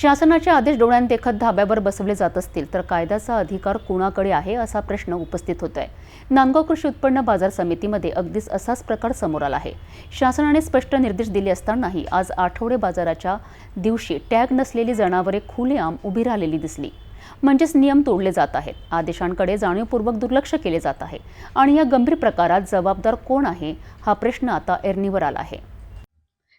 शासनाचे आदेश डोळ्यांदेखत धाब्यावर बसवले जात असतील तर कायद्याचा अधिकार कुणाकडे आहे असा प्रश्न उपस्थित होत आहे नांदगाव कृषी उत्पन्न बाजार समितीमध्ये अगदीच असाच प्रकार समोर आला आहे. शासनाने स्पष्ट निर्देश दिले असतानाही आज आठवडे बाजाराच्या दिवशी टॅग नसलेली जनावरे खुलेआम उभी राहिलेली दिसली. म्हणजेच नियम तोडले जात आहेत. आदेशांकडे जाणीवपूर्वक दुर्लक्ष केले जात आहे. आणि या गंभीर प्रकारात जबाबदार कोण आहे हा प्रश्न आता एरणीवर आला आहे.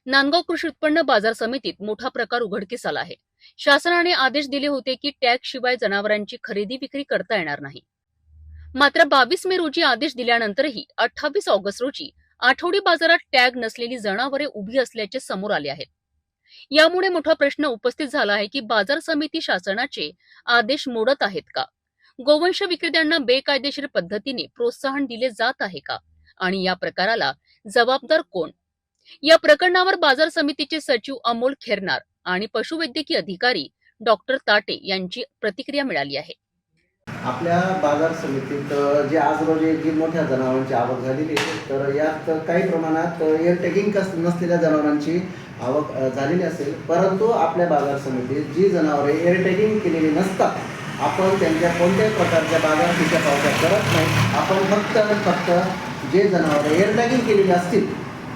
नांदगाव कृषी उत्पन्न बाजार समितीत मोठा प्रकार उघडकीस आला आहे. शासनाने आदेश दिले होते की टॅग शिवाय जनावरांची खरेदी विक्री करता येणार नाही. मात्र बावीस मे रोजी आदेश दिल्यानंतरही अठ्ठावीस ऑगस्ट रोजी आठवडी बाजारात टॅग नसलेली जनावरे उभी असल्याचे समोर आले आहेत. यामुळे मोठा प्रश्न उपस्थित झाला आहे की बाजार समिती शासनाचे आदेश मोडत आहेत का? गोवंश विक्रेत्यांना बेकायदेशीर पद्धतीने प्रोत्साहन दिले जात आहे का? आणि या प्रकाराला जबाबदार कोण? या प्रकरणावर बाजार समितीचे सचिव अमोल खेरनार आणि पशुवैद्यकीय अधिकारी डॉक्टर ताटे यांची प्रतिक्रिया मिळाली आहे. आपल्या बाजार समितीत जे आज रोजी जी मोठ्या जनावरांची आवक झालेली आहे तर यात काही प्रमाणात एअर टॅगिंग कस नसलेल्या जनावरांची आवक झालेली असेल. परंतु आपल्या बाजार समितीत जी जनावरे एअर टॅगिंग केलेली नसतात आपण त्यांच्या कोणत्याही प्रकारच्या बाजारपेठेच्या पावत्या करत नाही. आपण फक्त आणि फक्त जे जनावरे एअर टॅगिंग केलेली असतील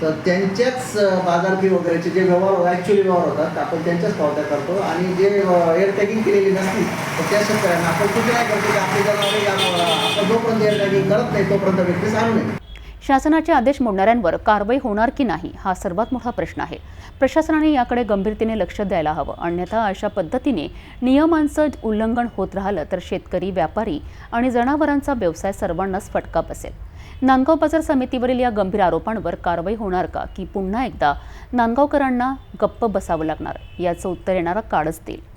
तर त्यांच्याच बाजारपी वगैरेचे जे व्यवहार ॲक्च्युअली व्यवहार होतात आपण त्यांच्याच पावत्या करतो. आणि जे एअर टॅगिंग केलेली नसती तर त्या शेतकऱ्यांना आपण कुठे काय करतो की आपली जनावरे आपण जोपर्यंत एअर टॅगिंग करत नाही तोपर्यंत विक्रीस आणू नये शासनाचे आदेश मोडणाऱ्यांवर कारवाई होणार की नाही हा सर्वात मोठा प्रश्न आहे. प्रशासनाने याकडे गंभीरतेने लक्ष द्यायला हवं. अन्यथा अशा पद्धतीने नियमांचं उल्लंघन होत राहिलं तर शेतकरी व्यापारी आणि जनावरांचा व्यवसाय सर्वांनाच फटका बसेल. नांदगाव बाजार समितीवरील या गंभीर आरोपांवर कारवाई होणार का? की पुन्हा एकदा नांदगावकरांना गप्प बसावं लागणार? याचं उत्तर येणारा काळच देईल.